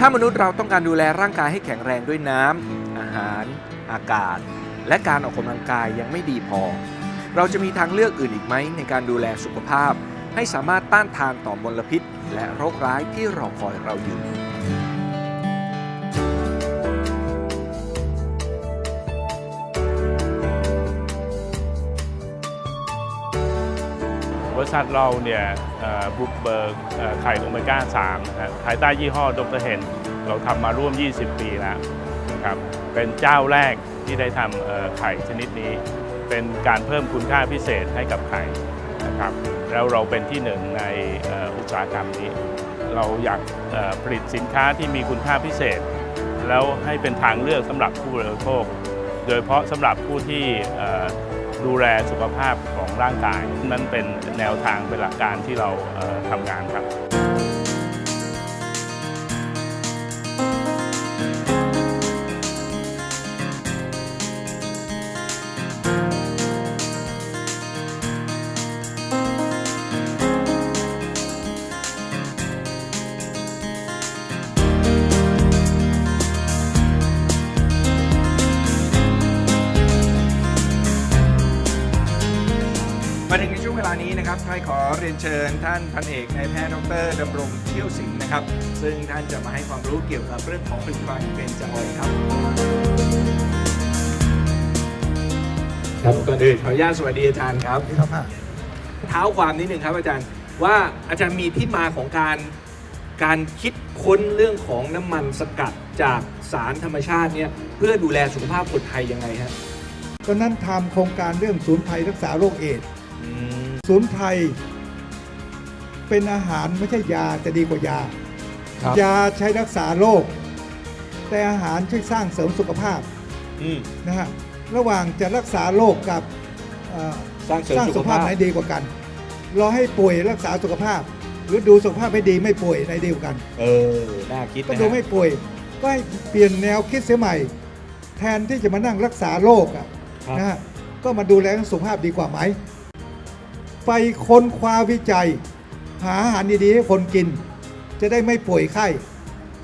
ถ้ามนุษย์เราต้องการดูแลร่างกายให้แข็งแรงด้วยน้ำ อาหาร อากาศ และการออกกำลังกายยังไม่ดีพอ เราจะมีทางเลือกอื่นอีกไหมในการดูแลสุขภาพ ให้สามารถต้านทานต่อมลพิษ และโรคร้ายที่รอคอยเราอยู่ บริษัทเราเนี่ยบุกเบิกไข่โอเมก้า3นะครับภายใต้ยี่ห้อดรเฮนเราทำมาร่วม 20 ปีแล้วนะครับเป็นเจ้าแรกที่ได้ทำไข่ชนิดนี้ เป็นการเพิ่มคุณค่าพิเศษให้กับไข่นะครับแล้วเราเป็นที่หนึ่งในอุตสาหกรรมนี้ เราอยากผลิตสินค้าที่มีคุณค่าพิเศษ แล้วให้เป็นทางเลือกสำหรับผู้บริโภค โดยเฉพาะสำหรับผู้ที่ ดูแลสุขภาพของร่างกาย นั่นเป็นแนวทางเป็นหลักการที่เราทำงานครับ นี้นะครับใครขอเรียนเชิญท่านพันเอกนายแพทย์ดรดำรงเที่ยวสิงห์นะครับ ซึ่งท่านจะมาให้ความรู้เกี่ยวกับเรื่องของผลิตภัณฑ์เบนจาออยล์ครับ ครับก่อนอื่นขออนุญาตสวัสดีอาจารย์ครับ ครับเท้าความนิดหนึ่งครับอาจารย์ว่าอาจารย์มีที่มาของการการคิดค้นเรื่องของน้ำมันสกัดจากสารธรรมชาติเนี่ยเพื่อดูแลสุขภาพคนไทยยังไงฮะตอนนั้นทำโครงการเรื่องศูนย์ภัยรักษาโรคเอดส์ ศูนย์ภัยเป็นอาหารไม่ใช่ยาแต่ดีกว่ายา ครับ ยาใช้รักษาโรคแต่อาหารช่วยสร้างเสริมสุขภาพอืม นะฮะระหว่างจะรักษาโรคกับเอ่อสร้างเสริมสร้างสุสุขขภาภาพพไหนดีกว่ากันรอให้ป่วยรักษาสุขภาพ หรือดูสุขภาพให้ดีไม่ป่วยไหนดีกว่ากัน เออ น่าคิดก็นะดูฮะไม่ป่วยก็ให้เปลี่ยนแนวคิดเสียใหม่ แทนที่จะมานั่งรักษาโรคอะครับ นะฮะก็มาดูแลสุขภาพดีกว่าไหม ไปค้นคว้าวิจัย หาอาหารดีๆให้คนกิน จะได้ไม่ป่วยไข้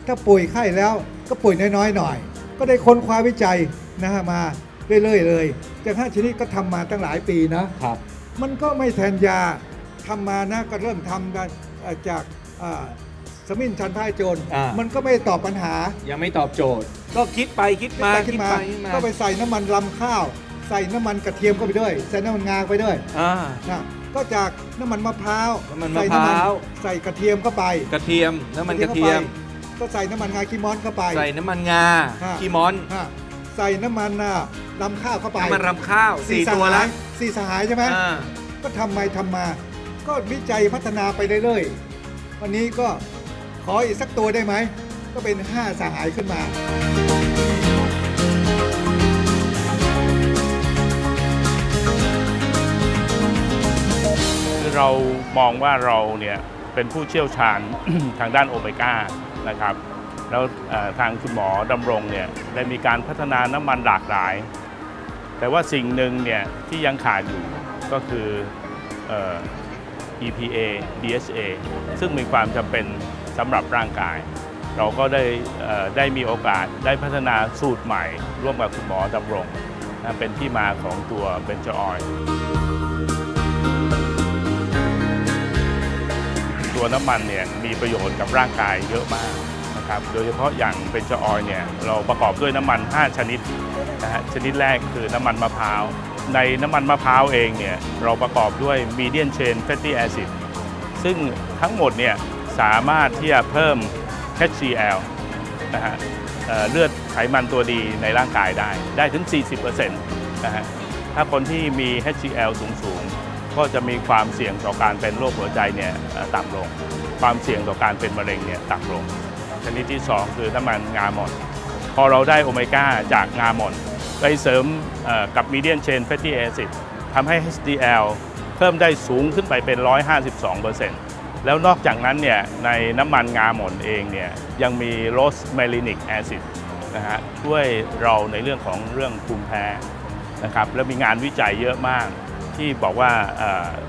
ถ้าป่วยไข้แล้วก็ป่วยน้อยๆหน่อย ก็ได้ค้นคว้าวิจัยนะฮะมาเรื่อยๆเลยจากห้าชนิดก็ทำมาตั้งหลายปีนะครับ มันก็ไม่แทนยาทำมานะก็เริ่มทำกันเอ่อจากอ่าสมินชันพ่ายโจรอ่ามัมันก็ไม่ตอบปัญหา ยังไม่ตอบโจทย์ ก็คิดไปคิดมาไปขึ้นมาคิดมา ก็ไปใส่น้ำมันลำข้าว ใส่น้ำมันกระเทียมเข้าไปด้วย ใส่น้ำมันงาเข้าไปด้วยอ่านะ ก็จากน้ำมันมะพร้าวน้ำมันมะใส่พร้าว ใส่กระเทียมเข้าไป กระเทียมน้ำมันกระเทียมข้าไปก็ใส่น้ำมันงาขี้ม้อนเข้าไป ใส่น้ำมันงาฮะขี้ม้อนฮะใส่น้ำมันน่ะลำข้าวเข้าไปน้ำมันรำข้าวสี่สตัวหาแล้วยสี่สหายใช่ไหมอ่าก็ทำไปทำมา ก็วิจัยพัฒนาไปเรื่อยๆวันนี้ก็ขออีกสักตัวได้ไหมก็เป็น 5 สหายขึ้นมา เรามองว่าเราเนี่ยเป็นผู้เชี่ยวชาญ ทางด้านโอเมก้านะครับแล้วทางคุณหมอดำรงเนี่ยได้มีการพัฒนาน้ำมันหลากหลาย แต่ว่าสิ่งหนึ่งเนี่ยที่ยังขาดอยู่ก็คือออ EPA DHA ซึ่งมีความจำเป็นสำหรับร่างกาย เราก็ได้ได้มีโอกาสได้พัฒนาสูตรใหม่ ร่วมกับคุณหมอดำรง เป็นที่มาของตัวเบนจออย ตัวน้ำมันเนี่ยมีประโยชน์กับร่างกายเยอะมากนะครับโดยเฉพาะอย่างเบนจออยล์เนี่ยเราประกอบด้วยน้ำมัน 5 ชนิดนะฮะชนิดแรกคือน้ำมันมะพร้าว ในน้ำมันมะพร้าวเองเนี่ยเราประกอบด้วย medium chain fatty acid ซึ่งทั้งหมดเนี่ยสามารถที่จะเพิ่ม HCl นะฮะเเลือดไขมันตัวดีในร่างกายได้ ได้ถึง 40%นะฮะถ้าคนที่มี HCl สูงๆ ก็จะมีความเสี่ยงต่อการเป็นโรคหัวใจเนี่ยต่ำลง ความเสี่ยงต่อการเป็นมะเร็งเนี่ยต่ำลง ชนิดที่ 2 คือน้ำมันงาหม่อนพอเราได้โอเมก้าจากงาหม่อนไปเสริมกับมีเดียนเชน fatty acid ทำให้ HDL เพิ่มได้สูงขึ้นไปเป็น 152%แล้วนอกจากนั้นเนี่ยในน้ำมันงาหม่อนเองเนี่ยยังมีโรสเมลินิกแอซิดนะฮะช่วยเราในเรื่องของเรื่องภูมิแพ้นะครับแล้วมีงานวิจัยเยอะมาก ที่บอกว่า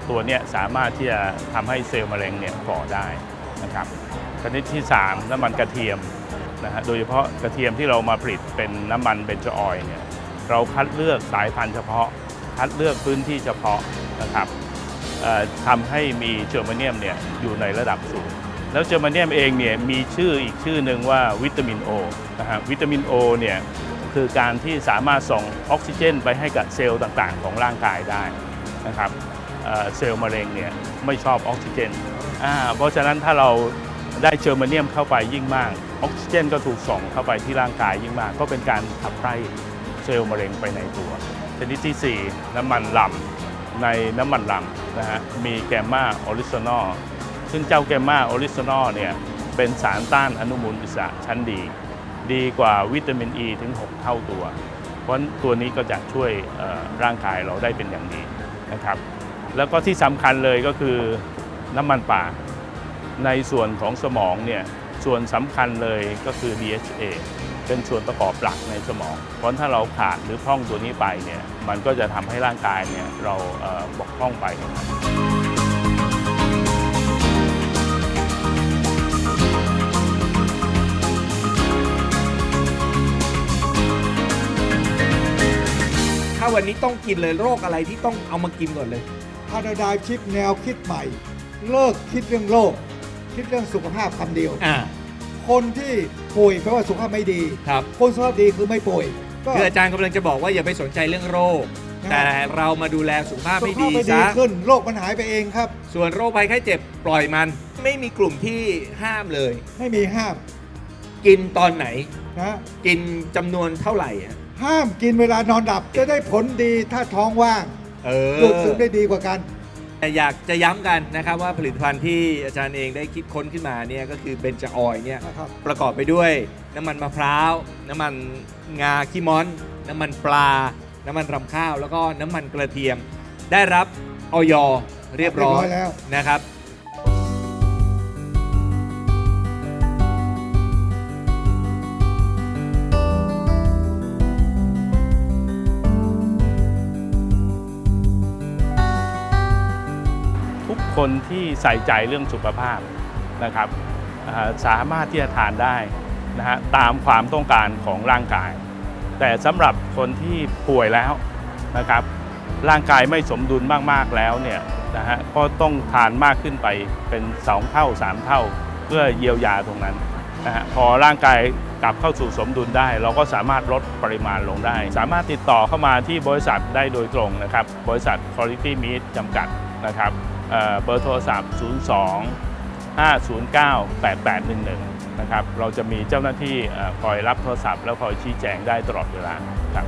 ตัวนี้สามารถที่จะทำให้เซลล์มะเร็งเนี่ยฝ่อได้นะครับชนิดที่ 3 น้ำมันกระเทียมนะฮะโดยเฉพาะกระเทียมที่เรามาผลิตเป็นน้ำมันเบนโซออยล์เนี่ยเราคัดเลือกสายพันธุ์เฉพาะ คัดเลือกพื้นที่เฉพาะนะครับทำให้มีเจอร์มาเนียมเนี่ยอยู่ในระดับสูง แล้วเจอร์มาเนียมเองเนี่ยมีชื่ออีกชื่อหนึ่งว่าวิตามินโอนะฮะวิตามินโอเนี่ยคือการที่สามารถส่งออกซิเจนไปให้กับเซลล์ต่างๆ ของร่างกายได้ นะครับเซลล์มะเร็งเนี่ยไม่ชอบออกซิเจน เพราะฉะนั้นถ้าเราได้เจอร์มาเนียมเข้าไปยิ่งมากออกซิเจนก็ถูกส่งเข้าไปที่ร่างกายยิ่งมาก ก็เป็นการขับไล่เซลล์มะเร็งไปในตัว ชนิดที่ 4 น้ำมันลำในน้ำมันลำนะฮะมีแกมมาออริซานอลซึ่งเจ้าแกมมาออริซานอลเนี่ยเป็นสารต้านอนุมูลอิสระชั้นดี ดีกว่าวิตามินอ e ีถึง 6 เท่าตัว เพราะตัวนี้ก็จะช่วยร่างกายเราได้เป็นอย่างดี นะครับ แล้วก็ที่สำคัญเลยก็คือน้ำมันป่า ในส่วนของสมองเนี่ยส่วนสำคัญเลยก็คือ DHA เป็นส่วนประกอบหลักในสมอง เพราะถ้าเราขาดหรือพร่องตัวนี้ไปเนี่ยมันก็จะทำให้ร่างกายเนี่ยเราบกพร่องไป ถ้าวันนี้ต้องกินเลยโรคอะไรที่ต้องเอามากินก่อนเลยพาราไดายชิปแนวคิดใหม่ เลิกคิดเรื่องโลกคิดเรื่องสุขภาพคำเดียว อ่า คนที่ป่วยแปลว่าสุขภาพไม่ดี ครับ คนสุขภาพดีคือไม่ป่วยก็ คืออาจารย์กำลังจะบอกว่าอย่าไปสนใจเรื่องโรคนะแต่เรามาดูแลสุขภาพสุให้ขภาดีพไม่ดีซะขึ้นโรคมันหายไปเองครับ ส่วนโรคภัยไข้เจ็บปล่อยมัน ไม่มีกลุ่มที่ห้ามเลย ไม่มีห้ามกินตอนไหน นะ กินจำนวนเท่าไหร่อะ ห้ามกินเวลานอนดับจะได้ผลดีถ้าท้องว่างเออดูดซึมได้ดีกว่ากันแต่อยากจะย้ำกันนะครับว่าผลิตภัณฑ์ที่อาจารย์เองได้คิดค้นขึ้นมาเนี่ยก็คือเบนจออยเนี่ยนะครับประกอบไปด้วยน้ำมันมะพร้าว น้ำมันงาขี้ม้อน น้ำมันปลา น้ำมันรำข้าว แล้วก็น้ำมันกระเทียม ได้รับออยเรียบร้อยแล้วนะครับ คนที่ใส่ใจเรื่องสุขภาพนะครับสามารถที่จะทานได้นะฮะตามความต้องการของร่างกาย แต่สำหรับคนที่ป่วยแล้วนะครับร่างกายไม่สมดุลมากๆแล้วเนี่ยนะฮะก็ต้องทานมากขึ้นไปเป็น 2 เท่า 3 เท่า เพื่อเยียวยาตรงนั้นนะฮะพอร่างกายกลับเข้าสู่สมดุลได้ เราก็สามารถลดปริมาณลงได้ สามารถติดต่อเข้ามาที่บริษัทได้โดยตรงนะครับ บริษัท Quality Meat จำกัดนะครับ เบอร์โทรศัพท์ 02 509 8811 นะครับ เราจะมีเจ้าหน้าที่คอยรับโทรศัพท์แล้วคอยชี้แจงได้ตลอดเวลาครับ